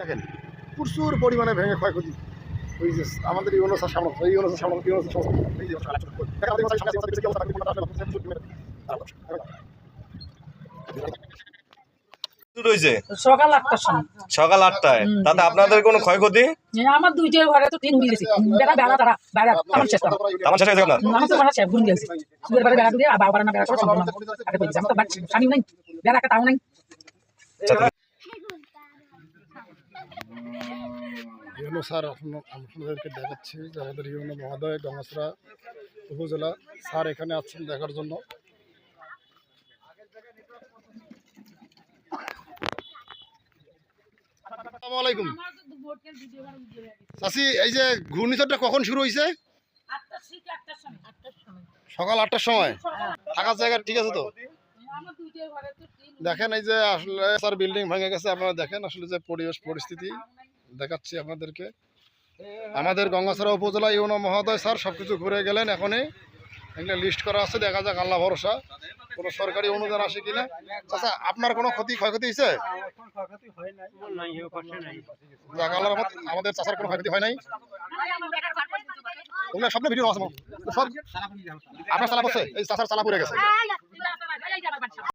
দেখেন প্রচুর পরিমাণে ভেঙে ক্ষয়ক্ষতি। ওই যে আমাদের এই ইউনোসের সামনে এই আমাদের সামনে শুরু হয়েছে? সকাল আটটার সময়। সকাল আটটায়। তাতে আপনাদের কোনো ক্ষয়ক্ষতি? আমার দুইটার ঘরে তো তিন বেড়া বেড়া তারা বেড়া আমার শেষ আমার শেষ হয়েছে আপনার? আমার তো মনে শেষ ঘুরে গেছে সুদের বাড়ি বেড়া দিয়ে না বেড়া করে সম্পূর্ণ তো বাচ্চা স্বামী নাই বেড়া নাই। ইউনো স্যার আপনাদেরকে দেখাচ্ছি আমাদের ইউনো মহোদয় গঙ্গাসরা উপজেলা। স্যার এখানে আছেন দেখার জন্য। আলাইকুম। এই যে ঘূর্ণিঝড়টা কখন শুরু হয়েছে সকাল আটটার সময়। থাকার জায়গা ঠিক আছে তো? দেখেন এই যে আসলে, স্যার, বিল্ডিং গেছে, আপনারা দেখেন আসলে যে পরিবেশ, পরিস্থিতি। দেখাচ্ছি আপনাদেরকে। আমাদের গঙ্গাছড়া উপজেলা ইউনো মহোদয় স্যার সব কিছু ঘুরে গেলেন এখনই। এগুলো লিস্ট করা আছে দেখা যাক আল্লাহ ভরসা। কোনো সরকারি অনুদান আসে কিনা। আচ্ছা আপনার কোনো ক্ষতি ক্ষয়ক্ষতি হয়েছে? আমাদের চাষার কোনো ক্ষয়ক্ষতি হয় নাই। ওগুলো সব ভিডিও আছে সব আপনার চালা পড়ছে? এই চাষার চালা পড়ে গেছে।